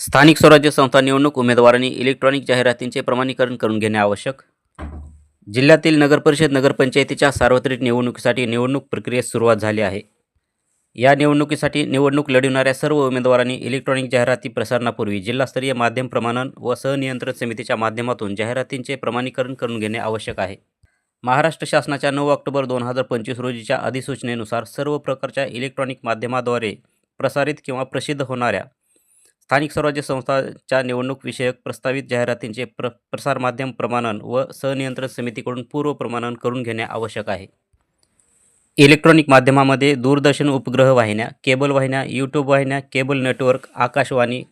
स्थानिक स्वराज्य संस्था निवडणूक उमेदवारांनी इलेक्ट्रॉनिक जाहिरातींचे प्रमाणीकरण करून घेणे आवश्यक. जिल्ह्यातील नगरपरिषद नगरपंचायतीच्या सार्वत्रिक निवडणुकीसाठी निवडणूक प्रक्रियेस सुरुवात झाली आहे. या निवडणुकीसाठी निवडणूक लढविणाऱ्या सर्व उमेदवारांनी इलेक्ट्रॉनिक जाहिराती प्रसारणापूर्वी जिल्हास्तरीय माध्यम प्रमाणन व सहनियंत्रण समितीच्या माध्यमातून जाहिरातींचे प्रमाणीकरण करून घेणे आवश्यक आहे. महाराष्ट्र शासनाच्या नऊ ऑक्टोबर दोन हजार पंचवीस रोजीच्या अधिसूचनेनुसार सर्व प्रकारच्या इलेक्ट्रॉनिक माध्यमाद्वारे प्रसारित किंवा प्रसिद्ध होणाऱ्या स्थानिक स्वराज्य संस्थांच्या निवडणूक विषयक प्रस्तावित जाहिरातींचे प्र प्रसारमाध्यम प्रमाणन व सनियंत्रण समितीकडून पूर्व प्रमाणन करून घेणे आवश्यक आहे. इलेक्ट्रॉनिक माध्यमामध्ये दूरदर्शन उपग्रह वाहिन्या केबल वाहिन्या यूट्यूब वाहिन्या केबल नेटवर्क आकाशवाणी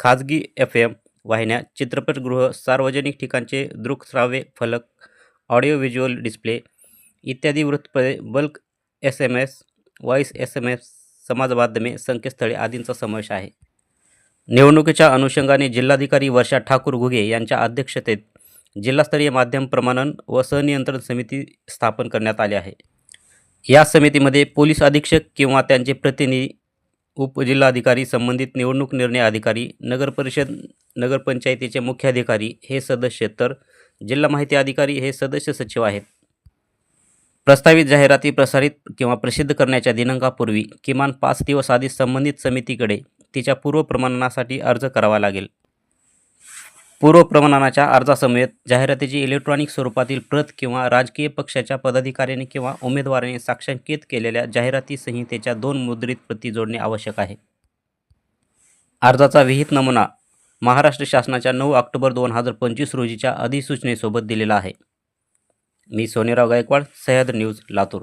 खाजगी एफ एम वाहिन्या चित्रपटगृह सार्वजनिक ठिकाणचे दृकश्राव्य फलक ऑडिओ व्हिज्युअल डिस्प्ले इत्यादी वृत्तपत्रे bulk S M S voice S M S समाजमाध्यमे संकेतस्थळे आदींचा समावेश आहे. निवडणुकीच्या अनुषंगाने जिल्हाधिकारी वर्षा ठाकूर घुगे यांच्या अध्यक्षतेत जिल्हास्तरीय माध्यम प्रमाणन व सनियंत्रण समिती स्थापन करण्यात आली आहे. या समितीमध्ये पोलीस अधीक्षक किंवा त्यांचे प्रतिनिधी उपजिल्हाधिकारी संबंधित निवडणूक निर्णय अधिकारी नगरपरिषद नगरपंचायतीचे मुख्याधिकारी हे सदस्य तर जिल्हा माहिती अधिकारी हे सदस्य सचिव आहेत. प्रस्तावित जाहिराती प्रसारित किंवा प्रसिद्ध करण्याच्या दिनांकापूर्वी किमान पाच दिवस आधी संबंधित समितीकडे तिच्या पूर्वप्रमाणनासाठी अर्ज करावा लागेल. पूर्वप्रमाणनाच्या अर्जासमवेत जाहिरातीची इलेक्ट्रॉनिक स्वरूपातील प्रत किंवा राजकीय पक्षाच्या पदाधिकाऱ्याने किंवा उमेदवाराने साक्षांकित केलेल्या जाहिराती संहितेच्या दोन मुद्रित प्रती जोडणे आवश्यक आहे. अर्जाचा विहित नमुना महाराष्ट्र शासनाच्या नऊ ऑक्टोबर दोन हजार पंचवीस रोजीच्या अधिसूचनेसोबत दिलेला आहे. मी सोनेराव गायकवाड सह्याद्र न्यूज लातूर.